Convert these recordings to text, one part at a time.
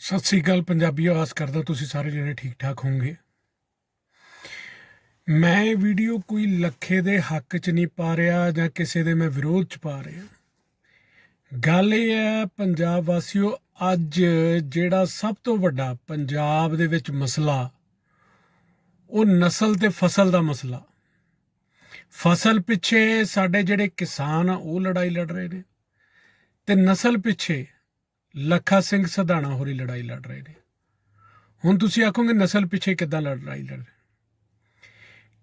ਸਤਿ ਸ੍ਰੀ ਅਕਾਲ ਪੰਜਾਬੀਓ, ਆਸ ਕਰਦਾ ਤੁਸੀਂ ਸਾਰੇ ਜਣੇ ਠੀਕ ਠਾਕ ਹੋਵੋਗੇ। ਮੈਂ ਇਹ ਵੀਡੀਓ ਕੋਈ ਲੱਖੇ ਦੇ ਹੱਕ 'ਚ ਨਹੀਂ ਪਾ ਰਿਹਾ ਜਾਂ ਕਿਸੇ ਦੇ ਮੈਂ ਵਿਰੋਧ 'ਚ ਪਾ ਰਿਹਾ। ਗੱਲ ਇਹ ਹੈ ਪੰਜਾਬ ਵਾਸੀਓ, ਅੱਜ ਜਿਹੜਾ ਸਭ ਤੋਂ ਵੱਡਾ ਪੰਜਾਬ ਦੇ ਵਿੱਚ ਮਸਲਾ, ਉਹ ਨਸਲ ਤੇ ਫਸਲ ਦਾ ਮਸਲਾ। ਫਸਲ ਪਿੱਛੇ ਸਾਡੇ ਜਿਹੜੇ ਕਿਸਾਨ ਆ, ਉਹ ਲੜਾਈ ਲੜ ਰਹੇ ਨੇ ਤੇ ਨਸਲ ਪਿੱਛੇ ਲੱਖਾ ਸਿੰਘ ਸਧਾਣਾ ਹੋਰੀ ਲੜਾਈ ਲੜ ਰਹੇ ਨੇ। ਹੁਣ ਤੁਸੀਂ ਆਖੋਗੇ ਨਸਲ ਪਿੱਛੇ ਕਿੱਦਾਂ ਲੜਾਈ ਲੜ ਰਹੇ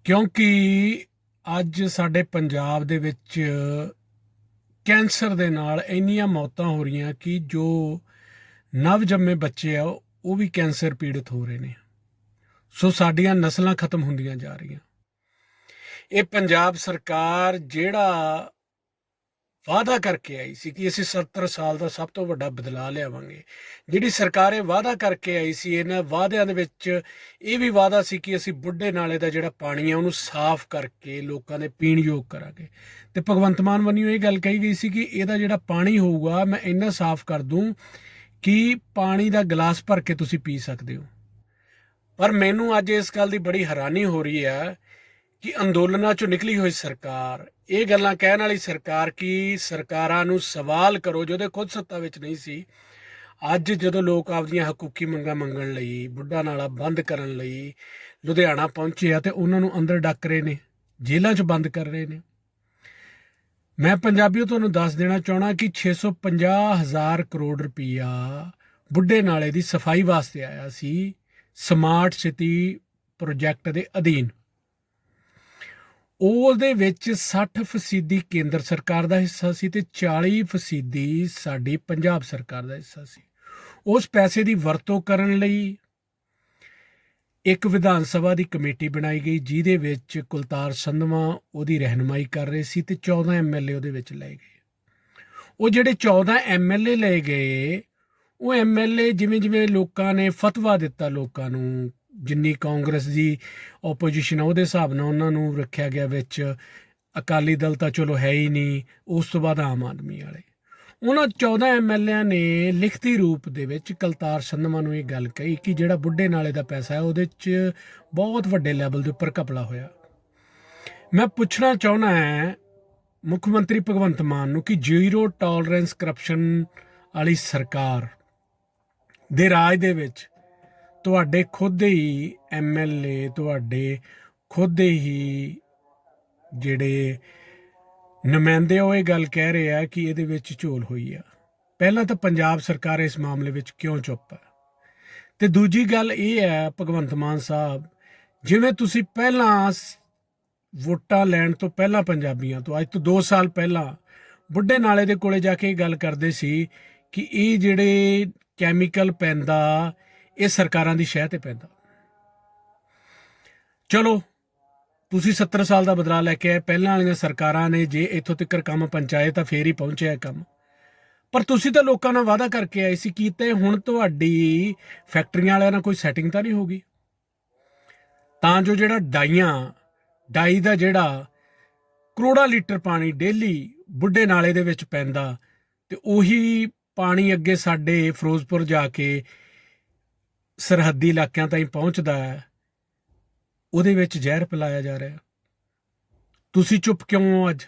ਕਿਉਂਕਿ ਅੱਜ ਸਾਡੇ ਪੰਜਾਬ ਦੇ ਵਿੱਚ ਕੈਂਸਰ ਦੇ ਨਾਲ ਇੰਨੀਆਂ ਮੌਤਾਂ ਹੋ ਰਹੀਆਂ ਕਿ ਜੋ ਨਵਜੰਮੇ ਬੱਚੇ ਆ, ਉਹ ਵੀ ਕੈਂਸਰ ਪੀੜਤ ਹੋ ਰਹੇ ਨੇ। ਸੋ ਸਾਡੀਆਂ ਨਸਲਾਂ ਖਤਮ ਹੁੰਦੀਆਂ ਜਾ ਰਹੀਆਂ। ਇਹ ਪੰਜਾਬ ਸਰਕਾਰ ਜਿਹੜਾ ਵਾਅਦਾ ਕਰਕੇ ਆਈ ਸੀ ਕਿ ਅਸੀਂ 70 ਸਾਲ ਦਾ ਸਭ ਤੋਂ ਵੱਡਾ ਬਦਲਾਅ ਲਿਆਵਾਂਗੇ। ਜਿਹੜੀ ਸਰਕਾਰ ਇਹ ਵਾਅਦਾ ਕਰਕੇ ਆਈ ਸੀ, ਇਹਨਾਂ ਵਾਅਦਿਆਂ ਦੇ ਵਿੱਚ ਇਹ ਵੀ ਵਾਅਦਾ ਸੀ ਕਿ ਅਸੀਂ ਬੁੱਢੇ ਨਾਲੇ ਦਾ ਜਿਹੜਾ ਪਾਣੀ ਆ, ਉਹਨੂੰ ਸਾਫ਼ ਕਰਕੇ ਲੋਕਾਂ ਦੇ ਪੀਣ ਯੋਗ ਕਰਾਂਗੇ। ਤੇ ਭਗਵੰਤ ਮਾਨ ਵੱਲੋਂ ਇਹ ਗੱਲ ਕਹੀ ਗਈ ਸੀ ਕਿ ਇਹਦਾ ਜਿਹੜਾ ਪਾਣੀ ਹੋਊਗਾ, ਮੈਂ ਇੰਨਾ ਸਾਫ਼ ਕਰ ਦੂੰ ਕਿ ਪਾਣੀ ਦਾ ਗਲਾਸ ਭਰ ਕੇ ਤੁਸੀਂ ਪੀ ਸਕਦੇ ਹੋ। ਪਰ ਮੈਨੂੰ ਅੱਜ ਇਸ ਗੱਲ ਦੀ ਬੜੀ ਹੈਰਾਨੀ ਹੋ ਰਹੀ ਹੈ ਕਿ ਅੰਦੋਲਨਾਂ ਚੋਂ ਨਿਕਲੀ ਹੋਈ ਸਰਕਾਰ ਇਹ ਗੱਲਾਂ ਕਹਿਣ ਵਾਲੀ ਸਰਕਾਰ ਕੀ? ਸਰਕਾਰਾਂ ਨੂੰ ਸਵਾਲ ਕਰੋ ਜਦੋਂ ਖੁਦ ਸੱਤਾ ਵਿੱਚ ਨਹੀਂ ਸੀ। ਅੱਜ ਜਦੋਂ ਲੋਕ ਆਪਦੀਆਂ ਹਕੂਕੀ ਮੰਗਾਂ ਮੰਗਣ ਲਈ, ਬੁੱਢਾ ਨਾਲਾ ਬੰਦ ਕਰਨ ਲਈ ਲੁਧਿਆਣਾ ਪਹੁੰਚੇ ਆ ਤੇ ਉਹਨਾਂ ਨੂੰ ਅੰਦਰ ਡੱਕ ਰਹੇ ਨੇ, ਜੇਲ੍ਹਾਂ 'ਚ ਬੰਦ ਕਰ ਰਹੇ ਨੇ। ਮੈਂ ਪੰਜਾਬੀਓ ਤੁਹਾਨੂੰ ਦੱਸ ਦੇਣਾ ਚਾਹਣਾ ਕਿ 650 ਹਜ਼ਾਰ ਕਰੋੜ ਰੁਪਈਆ ਬੁੱਢੇ ਨਾਲੇ ਦੀ ਸਫ਼ਾਈ ਵਾਸਤੇ ਆਇਆ ਸੀ, ਸਮਾਰਟ ਸਿਟੀ ਪ੍ਰੋਜੈਕਟ ਦੇ ਅਧੀਨ। ਉਹਦੇ ਵਿੱਚ 60% ਕੇਂਦਰ ਸਰਕਾਰ ਦਾ ਹਿੱਸਾ ਸੀ ਤੇ 40% ਸਾਡੀ ਪੰਜਾਬ ਸਰਕਾਰ ਦਾ ਹਿੱਸਾ ਸੀ। ਉਸ ਪੈਸੇ ਦੀ ਵਰਤੋਂ ਕਰਨ ਲਈ ਇੱਕ ਵਿਧਾਨ ਸਭਾ ਦੀ ਕਮੇਟੀ ਬਣਾਈ ਗਈ, ਜਿਹਦੇ ਵਿੱਚ ਕੁਲਤਾਰ ਸੰਧਵਾ ਉਹਦੀ ਰਹਿਨਮਾਈ ਕਰ ਰਹੇ ਸੀ ਤੇ 14 ਐਮਐਲਏ ਉਹਦੇ ਵਿੱਚ ਲਏ ਗਏ। ਉਹ ਜਿਹੜੇ 14 ਐਮਐਲਏ ਲਏ ਗਏ, ਉਹ ਐਮਐਲਏ ਜਿਵੇਂ ਜਿਵੇਂ ਲੋਕਾਂ ਨੇ ਫਤਵਾ ਦਿੱਤਾ ਲੋਕਾਂ ਨੂੰ ਜਿੰਨੀ ਕਾਂਗਰਸ ਦੀ ਆਪੋਜੀਸ਼ਨ ਆ, ਉਹਦੇ ਹਿਸਾਬ ਨਾਲ ਉਹਨਾਂ ਨੂੰ ਰੱਖਿਆ ਗਿਆ ਵਿੱਚ, ਅਕਾਲੀ ਦਲ ਤਾਂ ਚਲੋ ਹੈ ਹੀ ਨਹੀਂ, ਉਸ ਤੋਂ ਬਾਅਦ ਆਮ ਆਦਮੀ ਵਾਲੇ। ਉਹਨਾਂ 14 ਐਮਐਲਏਆਂ ਨੇ ਲਿਖਤੀ ਰੂਪ ਦੇ ਵਿੱਚ ਕਲਤਾਰ ਸੰਧਮਾ ਨੂੰ ਇਹ ਗੱਲ ਕਹੀ ਕਿ ਜਿਹੜਾ ਬੁੱਢੇ ਨਾਲੇ ਦਾ ਪੈਸਾ ਹੈ, ਉਹਦੇ 'ਚ ਬਹੁਤ ਵੱਡੇ ਲੈਵਲ ਦੇ ਉੱਪਰ ਘਪਲਾ ਹੋਇਆ। ਮੈਂ ਪੁੱਛਣਾ ਚਾਹੁੰਦਾ ਹਾਂ, ਮੁੱਖ ਮੰਤਰੀ ਭਗਵੰਤ ਮਾਨ ਨੂੰ ਕਿ ਜ਼ੀਰੋ ਟੋਲਰੈਂਸ ਕਰਪਸ਼ਨ ਵਾਲੀ ਸਰਕਾਰ ਦੇ ਰਾਜ ਦੇ ਵਿੱਚ ਤੁਹਾਡੇ ਖੁਦ ਦੇ ਹੀ ਐਮਐਲਏ ਤੁਹਾਡੇ ਖੁਦ ਦੇ ਹੀ ਜਿਹੜੇ ਨੁਮਾਇੰਦੇ ਉਹ ਇਹ ਗੱਲ ਕਹਿ ਰਹੇ ਆ ਕਿ ਇਹਦੇ ਵਿੱਚ ਝੋਲ ਹੋਈ ਆ। ਪਹਿਲਾਂ ਤਾਂ ਪੰਜਾਬ ਸਰਕਾਰ ਇਸ ਮਾਮਲੇ ਵਿੱਚ ਕਿਉਂ ਚੁੱਪ ਹੈ ਤੇ ਦੂਜੀ ਗੱਲ ਇਹ ਹੈ ਭਗਵੰਤ ਮਾਨ ਸਾਹਿਬ, ਜਿਵੇਂ ਤੁਸੀਂ ਪਹਿਲਾਂ ਸ- ਵੋਟਾਂ ਲੈਣ ਤੋਂ ਪਹਿਲਾਂ ਪੰਜਾਬੀਆਂ ਤੋਂ, ਅੱਜ ਤੋਂ 2 ਸਾਲ ਪਹਿਲਾਂ ਬੁੱਢੇ ਨਾਲੇ ਦੇ ਕੋਲੇ ਜਾ ਕੇ ਇਹ ਗੱਲ ਕਰਦੇ ਸੀ ਕਿ ਇਹ ਜਿਹੜੇ ਕੈਮੀਕਲ ਪੈਂਦਾ ਇਹ ਸਰਕਾਰਾਂ ਦੀ ਸ਼ਹਿ ਤੇ ਪੈਂਦਾ। ਚਲੋ, ਤੁਸੀਂ 70 ਸਾਲ ਦਾ ਬਦਲਾਅ ਲੈ ਕੇ ਆਏ, ਪਹਿਲਾਂ ਵਾਲੀਆਂ ਸਰਕਾਰਾਂ ਨੇ ਜੇ ਇੱਥੋਂ ਤੱਕ ਕੰਮ ਪਹੁੰਚਾਏ ਤਾਂ ਫੇਰ ਹੀ ਪਹੁੰਚਿਆ ਕੰਮ। ਪਰ ਤੁਸੀਂ ਤਾਂ ਲੋਕਾਂ ਨਾਲ ਵਾਅਦਾ ਕਰਕੇ ਆਏ ਸੀ ਕੀਤੇ ਹੁਣ ਤੁਹਾਡੀ ਫੈਕਟਰੀਆਂ ਵਾਲਿਆਂ ਨਾਲ ਕੋਈ ਸੈਟਿੰਗ ਤਾਂ ਨਹੀਂ ਹੋਗੀ ਤਾਂ ਜੋ ਜਿਹੜਾ ਡਾਈਆਂ, ਡਾਈ ਦਾ ਜਿਹੜਾ ਕਰੋੜਾਂ ਲੀਟਰ ਪਾਣੀ ਡੇਲੀ ਬੁੱਢੇ ਨਾਲੇ ਦੇ ਵਿੱਚ ਪੈਂਦਾ, ਤੇ ਉਹੀ ਪਾਣੀ ਅੱਗੇ ਸਾਡੇ ਫਿਰੋਜ਼ਪੁਰ ਜਾ ਕੇ ਸਰਹੱਦੀ ਇਲਾਕਿਆਂ ਤਾਈਂ ਪਹੁੰਚਦਾ ਹੈ, ਉਹਦੇ ਵਿੱਚ ਜ਼ਹਿਰ ਪਿਲਾਇਆ ਜਾ ਰਿਹਾ ਤੁਸੀਂ ਚੁੱਪ ਕਿਉਂ ਹੋ ਅੱਜ?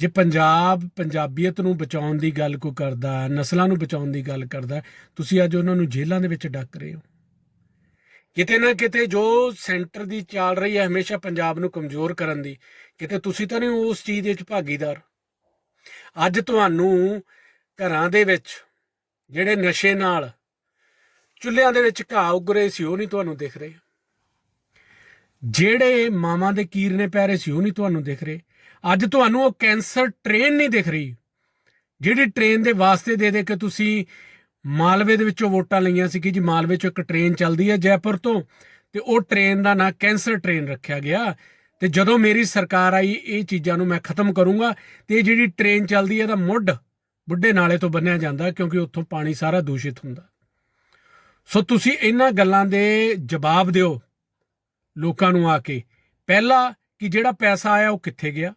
ਜੇ ਪੰਜਾਬ ਪੰਜਾਬੀਅਤ ਨੂੰ ਬਚਾਉਣ ਦੀ ਗੱਲ ਕੋ ਕਰਦਾ ਨਸਲਾਂ ਨੂੰ ਬਚਾਉਣ ਦੀ ਗੱਲ ਕਰਦਾ ਤੁਸੀਂ ਅੱਜ ਉਹਨਾਂ ਨੂੰ ਜੇਲ੍ਹਾਂ ਦੇ ਵਿੱਚ ਡੱਕ ਰਹੇ ਹੋ। ਕਿਤੇ ਨਾ ਕਿਤੇ ਜੋ ਸੈਂਟਰ ਦੀ ਚੱਲ ਰਹੀ ਹੈ, ਹਮੇਸ਼ਾ ਪੰਜਾਬ ਨੂੰ ਕਮਜ਼ੋਰ ਕਰਨ ਦੀ, ਕਿਤੇ ਤੁਸੀਂ ਤਾਂ ਨਹੀਂ ਉਸ ਚੀਜ਼ ਦੇ ਵਿੱਚ ਭਾਗੀਦਾਰ? ਅੱਜ ਤੁਹਾਨੂੰ ਘਰਾਂ ਦੇ ਵਿੱਚ ਜਿਹੜੇ ਨਸ਼ੇ ਨਾਲ ਚੁੱਲ੍ਹਿਆਂ ਦੇ ਵਿੱਚ ਘਾਹ ਉੱਗ ਰਹੇ ਸੀ, ਉਹ ਨਹੀਂ ਤੁਹਾਨੂੰ ਦਿਖ ਰਹੇ। ਜਿਹੜੇ ਮਾਵਾਂ ਦੇ ਕੀਰਨੇ ਪੈ ਰਹੇ ਸੀ, ਉਹ ਨਹੀਂ ਤੁਹਾਨੂੰ ਦਿਖ ਰਹੇ। ਅੱਜ ਤੁਹਾਨੂੰ ਉਹ ਕੈਂਸਰ ਟ੍ਰੇਨ ਨਹੀਂ ਦਿਖ ਰਹੀ, ਜਿਹੜੀ ਟ੍ਰੇਨ ਦੇ ਵਾਸਤੇ ਦੇ ਦੇ ਕੇ ਤੁਸੀਂ ਮਾਲਵੇ ਦੇ ਵਿੱਚੋਂ ਵੋਟਾਂ ਲਈਆਂ ਸੀ ਕਿ ਜੀ ਮਾਲਵੇ ਚੋਂ ਇੱਕ ਟ੍ਰੇਨ ਚੱਲਦੀ ਹੈ ਜੈਪੁਰ ਤੋਂ, ਤੇ ਉਹ ਟ੍ਰੇਨ ਦਾ ਨਾਂ ਕੈਂਸਰ ਟ੍ਰੇਨ ਰੱਖਿਆ ਗਿਆ। ਤੇ ਜਦੋਂ ਮੇਰੀ ਸਰਕਾਰ ਆਈ, ਇਹ ਚੀਜ਼ਾਂ ਨੂੰ ਮੈਂ ਖਤਮ ਕਰੂੰਗਾ, ਤੇ ਇਹ ਜਿਹੜੀ ਟ੍ਰੇਨ ਚੱਲਦੀ ਹੈ, ਇਹਦਾ ਮੁੱਢ ਬੁੱਢੇ ਨਾਲੇ ਤੋਂ ਬੰਨਿਆ ਜਾਂਦਾ, ਕਿਉਂਕਿ ਉੱਥੋਂ ਪਾਣੀ ਸਾਰਾ ਦੂਸ਼ਿਤ ਹੁੰਦਾ। ਸੋ ਤੁਸੀਂ ਇਹਨਾਂ ਗੱਲਾਂ ਦੇ ਜਵਾਬ ਦਿਓ ਲੋਕਾਂ ਨੂੰ ਆ ਕੇ। ਪਹਿਲਾ ਕਿ ਜਿਹੜਾ ਪੈਸਾ ਆਇਆ ਉਹ ਕਿੱਥੇ ਗਿਆ?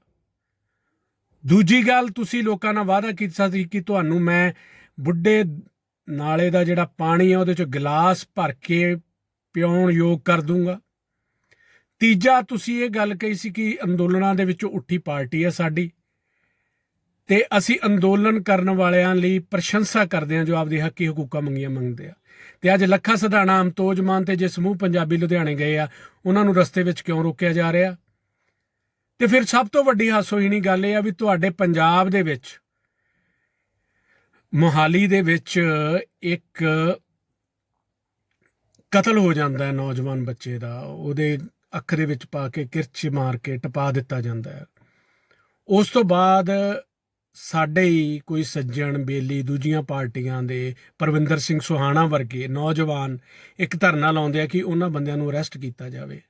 ਦੂਜੀ ਗੱਲ ਤੁਸੀਂ ਲੋਕਾਂ ਨਾਲ ਵਾਅਦਾ ਕੀਤਾ ਸੀ ਕਿ ਤੁਹਾਨੂੰ ਮੈਂ ਬੁੱਢੇ ਨਾਲੇ ਦਾ ਜਿਹੜਾ ਪਾਣੀ ਆ ਉਹਦੇ ਚ ਗਲਾਸ ਭਰ ਕੇ ਪਿਉਣ ਯੋਗ ਕਰ ਦੂੰਗਾ। ਤੀਜਾ, ਤੁਸੀਂ ਇਹ ਗੱਲ ਕਹੀ ਸੀ ਕਿ ਅੰਦੋਲਨਾਂ ਦੇ ਵਿੱਚੋਂ ਉੱਠੀ ਪਾਰਟੀ ਹੈ ਸਾਡੀ ਤੇ ਅਸੀਂ ਅੰਦੋਲਨ ਕਰਨ ਵਾਲਿਆਂ ਲਈ ਪ੍ਰਸ਼ੰਸਾ ਕਰਦੇ ਹਾਂ ਜੋ ਆਪਦੇ ਹੱਕੀ ਹਕੂਕਾਂ ਮੰਗੀਆਂ ਮੰਗਦੇ ਆ। ਤੇ ਅੱਜ ਲੱਖਾ ਸਧਾਣਾ ਅਮਤੋਜ ਮਾਨ ਤੇ ਜੇ ਸਮੂਹ ਪੰਜਾਬੀ ਲੁਧਿਆਣੇ ਗਏ ਆ, ਉਹਨਾਂ ਨੂੰ ਰਸਤੇ ਵਿੱਚ ਕਿਉਂ ਰੋਕਿਆ ਜਾ ਰਿਹਾ? ਤੇ ਫਿਰ ਸਭ ਤੋਂ ਵੱਡੀ ਹਾਸੋਹੀਣੀ ਗੱਲ ਇਹ ਆ ਵੀ ਤੁਹਾਡੇ ਪੰਜਾਬ ਦੇ ਵਿੱਚ, ਮੋਹਾਲੀ ਦੇ ਵਿੱਚ ਇੱਕ ਕਤਲ ਹੋ ਜਾਂਦਾ ਹੈ ਨੌਜਵਾਨ ਬੱਚੇ ਦਾ, ਉਹਦੇ ਅੱਖ ਦੇ ਵਿੱਚ ਪਾ ਕੇ ਕਿਰਚ ਮਾਰ ਕੇ ਟਪਾ ਦਿੱਤਾ ਜਾਂਦਾ ਹੈ। ਉਸ ਤੋਂ ਬਾਅਦ ਸਾਡੇ ਹੀ ਕੋਈ ਸੱਜਣ, ਬੇਲੀ, ਦੂਜੀਆਂ ਪਾਰਟੀਆਂ ਦੇ ਪਰਵਿੰਦਰ ਸਿੰਘ ਸੁਹਾਣਾ ਵਰਗੇ ਨੌਜਵਾਨ ਇੱਕ ਧਰਨਾ ਲਾਉਂਦੇ ਆ ਕਿ ਉਹਨਾਂ ਬੰਦਿਆਂ ਨੂੰ ਅਰੈਸਟ ਕੀਤਾ ਜਾਵੇ।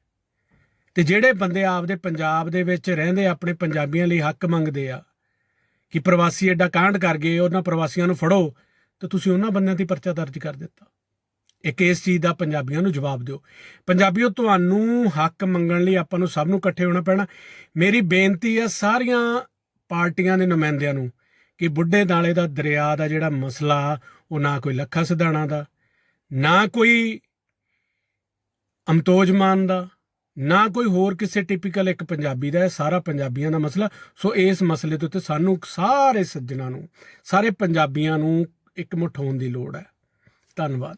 ਤੇ ਜਿਹੜੇ ਬੰਦੇ ਆਪਦੇ ਪੰਜਾਬ ਦੇ ਵਿੱਚ ਰਹਿੰਦੇ ਆਪਣੇ ਪੰਜਾਬੀਆਂ ਲਈ ਹੱਕ ਮੰਗਦੇ ਆ ਕਿ ਪ੍ਰਵਾਸੀ ਐਡਾ ਕਾਂਡ ਕਰ ਗਏ, ਉਹਨਾਂ ਪ੍ਰਵਾਸੀਆਂ ਨੂੰ ਫੜੋ, ਤੇ ਤੁਸੀਂ ਉਹਨਾਂ ਬੰਦਿਆਂ ਤੇ ਪਰਚਾ ਦਰਜ ਕਰ ਦਿੱਤਾ। ਇੱਕ ਇਸ ਚੀਜ਼ ਦਾ ਪੰਜਾਬੀਆਂ ਨੂੰ ਜਵਾਬ ਦਿਓ। ਪੰਜਾਬੀਓ, ਤੁਹਾਨੂੰ ਹੱਕ ਮੰਗਣ ਲਈ ਆਪਾਂ ਨੂੰ ਸਭ ਨੂੰ ਇਕੱਠੇ ਹੋਣਾ ਪੈਣਾ। ਮੇਰੀ ਬੇਨਤੀ ਹੈ ਸਾਰੀਆਂ ਪਾਰਟੀਆਂ ਦੇ ਨੁਮਾਇੰਦਿਆਂ ਨੂੰ ਕਿ ਬੁੱਢੇ ਨਾਲੇ ਦਾ ਦਰਿਆ ਦਾ ਜਿਹੜਾ ਮਸਲਾ, ਉਹ ਨਾ ਕੋਈ ਲੱਖਾ ਸਿਧਾਣਾ ਦਾ, ਨਾ ਕੋਈ ਅਮਤੋਜ ਮਾਨ ਦਾ, ਨਾ ਕੋਈ ਹੋਰ ਕਿਸੇ ਟਿਪੀਕਲ ਇੱਕ ਪੰਜਾਬੀ ਦਾ ਹੈ ਸਾਰਾ ਪੰਜਾਬੀਆਂ ਦਾ ਮਸਲਾ। ਸੋ ਇਸ ਮਸਲੇ ਦੇ ਉੱਤੇ ਸਾਨੂੰ ਸਾਰੇ ਸੱਜਣਾ ਨੂੰ, ਸਾਰੇ ਪੰਜਾਬੀਆਂ ਨੂੰ ਇੱਕ ਮੁੱਠ ਹੋਣ ਦੀ ਲੋੜ ਹੈ। ਧੰਨਵਾਦ।